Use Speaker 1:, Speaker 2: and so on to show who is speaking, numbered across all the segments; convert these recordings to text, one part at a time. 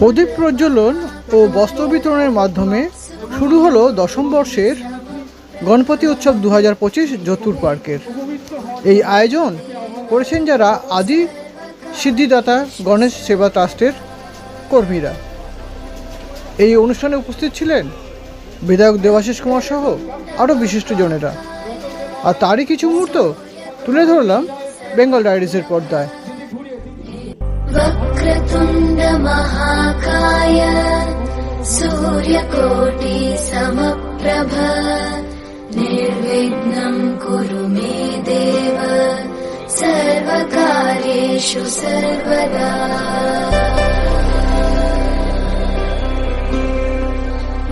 Speaker 1: প্রদীপ প্রজ্বলন ও বস্ত্র বিতরণের মাধ্যমে শুরু হলো দশম বর্ষের গণপতি উৎসব দু হাজার পঁচিশ যতুর পার্কের। এই আয়োজন করেছেন যারা আদি সিদ্ধিদাতা গণেশ সেবা ট্রাস্টের কর্মীরা। এই অনুষ্ঠানে উপস্থিত ছিলেন বিধায়ক দেবাশিস কুমার সহ আরও বিশিষ্টজনেরা আর তারই কিছু মুহূর্ত তুলে ধরলাম বেঙ্গল ডায়েরিজের পর্দায়।
Speaker 2: वक्रतुण्डमहाकाय सूर्यकोटि समप्रभ निर्विघ्नम् कुरु मे देव सर्वकार्येषु सर्वदा।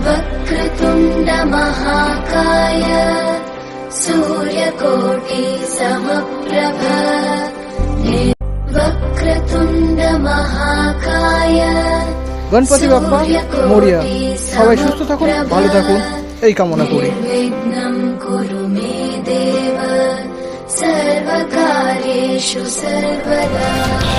Speaker 2: वक्रतुण्डमहाकाय सूर्यकोटि समप्रभ
Speaker 1: গণপতি বাপ্পা মরিয়া সবাই সুস্থ থাকুন ভালো থাকুন এই কামনা করি।
Speaker 2: সর্বকার্যেষু সর্বদা।